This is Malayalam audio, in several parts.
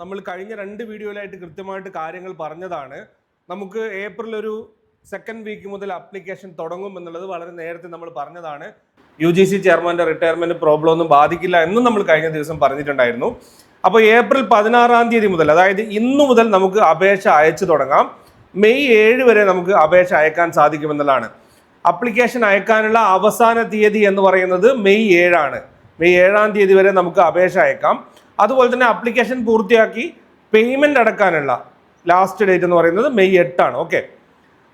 നമ്മൾ കഴിഞ്ഞ രണ്ട് വീഡിയോയിലായിട്ട് കൃത്യമായിട്ട് കാര്യങ്ങൾ പറഞ്ഞതാണ്. നമുക്ക് ഏപ്രിൽ ഒരു സെക്കൻഡ് വീക്ക് മുതൽ അപ്ലിക്കേഷൻ തുടങ്ങും എന്നുള്ളത് വളരെ നേരത്തെ നമ്മൾ പറഞ്ഞതാണ്. യു ജി സി ചെയർമാന്റെ റിട്ടയർമെന്റ് പ്രോബ്ലം ഒന്നും ബാധിക്കില്ല എന്നും നമ്മൾ കഴിഞ്ഞ ദിവസം പറഞ്ഞിട്ടുണ്ടായിരുന്നു. അപ്പോൾ ഏപ്രിൽ പതിനാറാം തീയതി മുതൽ അതായത് ഇന്നു മുതൽ നമുക്ക് അപേക്ഷ അയച്ചു തുടങ്ങാം. മെയ് ഏഴ് വരെ നമുക്ക് അപേക്ഷ അയക്കാൻ സാധിക്കുമെന്നുള്ളതാണ്. അപ്ലിക്കേഷൻ അയക്കാനുള്ള അവസാന തീയതി എന്ന് പറയുന്നത് മെയ് ഏഴാണ്. മെയ് ഏഴാം തീയതി വരെ നമുക്ക് അപേക്ഷ അയക്കാം. അതുപോലെ തന്നെ ആപ്ലിക്കേഷൻ പൂർത്തിയാക്കി പേയ്മെന്റ് അടക്കാനുള്ള ലാസ്റ്റ് ഡേറ്റ് എന്ന് പറയുന്നത് മെയ് എട്ടാണ്. ഓക്കെ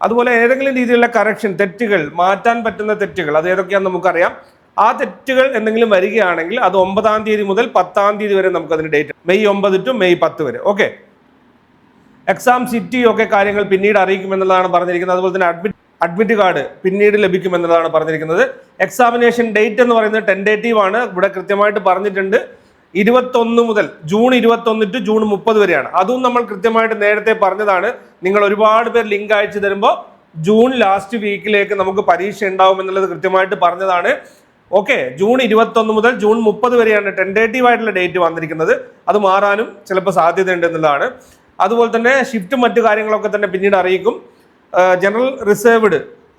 അതുപോലെ ഏതെങ്കിലും രീതിയിലുള്ള കറക്ഷൻ തെറ്റുകൾ മാറ്റാൻ പറ്റുന്ന തെറ്റുകൾ അത് ഏതൊക്കെയാണെന്ന് നമുക്കറിയാം. ആ തെറ്റുകൾ എന്തെങ്കിലും വരികയാണെങ്കിൽ അത് ഒമ്പതാം തീയതി മുതൽ പത്താം തീയതി വരെ നമുക്ക് അതിന് ഡേറ്റ് മെയ് ഒമ്പത് ടു മെയ് പത്ത് വരെ. ഓക്കെ എക്സാം സിറ്റി ഒക്കെ കാര്യങ്ങൾ പിന്നീട് അറിയിക്കുമെന്നുള്ളതാണ് പറഞ്ഞിരിക്കുന്നത്. അതുപോലെ തന്നെ അഡ്മിറ്റ് അഡ്മിറ്റ് കാർഡ് പിന്നീട് ലഭിക്കുമെന്നുള്ളതാണ് പറഞ്ഞിരിക്കുന്നത്. എക്സാമിനേഷൻ ഡേറ്റ് എന്ന് പറയുന്നത് ടെൻഡേറ്റീവ് ആണ്. ഇവിടെ കൃത്യമായിട്ട് പറഞ്ഞിട്ടുണ്ട്. ഇരുപത്തൊന്ന് മുതൽ ജൂൺ ഇരുപത്തൊന്ന് ടു ജൂൺ മുപ്പത് വരെയാണ്. അതും നമ്മൾ കൃത്യമായിട്ട് നേരത്തെ പറഞ്ഞതാണ്. നിങ്ങൾ ഒരുപാട് പേർ ലിങ്ക് അയച്ചു തരുമ്പോൾ ജൂൺ ലാസ്റ്റ് വീക്കിലേക്ക് നമുക്ക് പരീക്ഷ ഉണ്ടാവും എന്നുള്ളത് കൃത്യമായിട്ട് പറഞ്ഞതാണ്. ഓക്കെ ജൂൺ ഇരുപത്തൊന്ന് മുതൽ ജൂൺ മുപ്പത് വരെയാണ് ടെൻഡേറ്റീവ് ആയിട്ടുള്ള ഡേറ്റ് വന്നിരിക്കുന്നത്. അത് മാറാനും ചിലപ്പോൾ സാധ്യതയുണ്ട് എന്നുള്ളതാണ്. അതുപോലെ തന്നെ ഷിഫ്റ്റ് മറ്റു കാര്യങ്ങളൊക്കെ തന്നെ പിന്നീട് അറിയിക്കും. ജനറൽ റിസർവ്ഡ്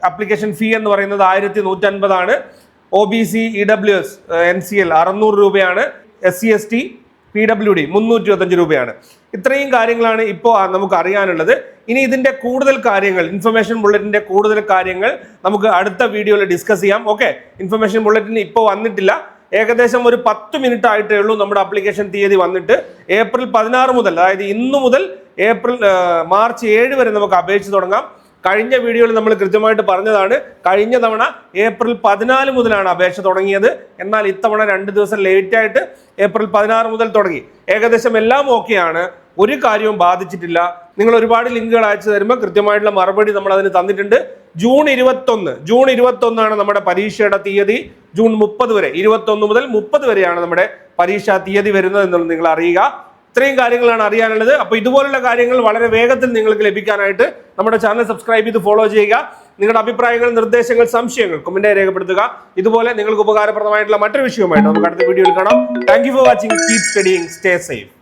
അപ്ലിക്കേഷൻ ഫീ എന്ന് പറയുന്നത് ആയിരത്തി നൂറ്റൻപതാണ്. O B C E W S N C L അറുന്നൂറ് രൂപയാണ്. S C S T P W D മുന്നൂറ്റി ഇരുപത്തഞ്ച് രൂപയാണ്. ഇത്രയും കാര്യങ്ങളാണ് ഇപ്പോൾ നമുക്ക് അറിയാനുള്ളത്. ഇനി ഇതിന്റെ കൂടുതൽ കാര്യങ്ങൾ ഇൻഫർമേഷൻ ബുള്ളറ്റിന്റെ കൂടുതൽ കാര്യങ്ങൾ നമുക്ക് അടുത്ത വീഡിയോയിൽ ഡിസ്കസ് ചെയ്യാം. ഓക്കെ ഇൻഫർമേഷൻ ബുള്ളറ്റിന് ഇപ്പോൾ വന്നിട്ടില്ല. ഏകദേശം ഒരു പത്ത് മിനിറ്റ് ആയിട്ടേ ഉള്ളൂ നമ്മുടെ അപ്ലിക്കേഷൻ തീയതി വന്നിട്ട്. ഏപ്രിൽ പതിനാറ് മുതൽ അതായത് ഇന്നു മുതൽ ഏപ്രിൽ മാർച്ച് ഏഴ് വരെ നമുക്ക് അപേക്ഷിച്ച് തുടങ്ങാം. കഴിഞ്ഞ വീഡിയോയിൽ നമ്മൾ കൃത്യമായിട്ട് പറഞ്ഞതാണ് കഴിഞ്ഞ തവണ ഏപ്രിൽ പതിനാല് മുതലാണ് അപേക്ഷ തുടങ്ങിയത്. എന്നാൽ ഇത്തവണ രണ്ട് ദിവസം ലേറ്റ് ആയിട്ട് ഏപ്രിൽ പതിനാറ് മുതൽ തുടങ്ങി. ഏകദേശം എല്ലാം ഓക്കെയാണ് ഒരു കാര്യവും ബാധിച്ചിട്ടില്ല. നിങ്ങൾ ഒരുപാട് ലിങ്കുകൾ അയച്ചു തരുമ്പോൾ കൃത്യമായിട്ടുള്ള മറുപടി നമ്മൾ അതിന് തന്നിട്ടുണ്ട്. ജൂൺ ഇരുപത്തൊന്ന് ജൂൺ ഇരുപത്തൊന്നാണ് നമ്മുടെ പരീക്ഷയുടെ തീയതി. ജൂൺ മുപ്പത് വരെ ഇരുപത്തൊന്ന് മുതൽ മുപ്പത് വരെയാണ് നമ്മുടെ പരീക്ഷാ തീയതി വരുന്നത് എന്നുള്ളത് നിങ്ങൾ അറിയുക. ഇത്രയും കാര്യങ്ങളാണ് അറിയാനുള്ളത്. അപ്പോൾ ഇതുപോലുള്ള കാര്യങ്ങൾ വളരെ വേഗത്തിൽ നിങ്ങൾക്ക് ലഭിക്കാനായിട്ട് നമ്മുടെ ചാനൽ സബ്സ്ക്രൈബ് ചെയ്ത് ഫോളോ ചെയ്യുക. നിങ്ങളുടെ അഭിപ്രായങ്ങൾ നിർദ്ദേശങ്ങൾ സംശയങ്ങൾ കമന്റായി രേഖപ്പെടുത്തുക. ഇതുപോലെ നിങ്ങൾക്ക് ഉപകാരപ്രദമായിട്ടുള്ള മറ്റൊരു വിഷയവുമായിട്ട് നമുക്ക് അടുത്ത വീഡിയോയിൽ കാണാം. Thank for watching keep studying stay safe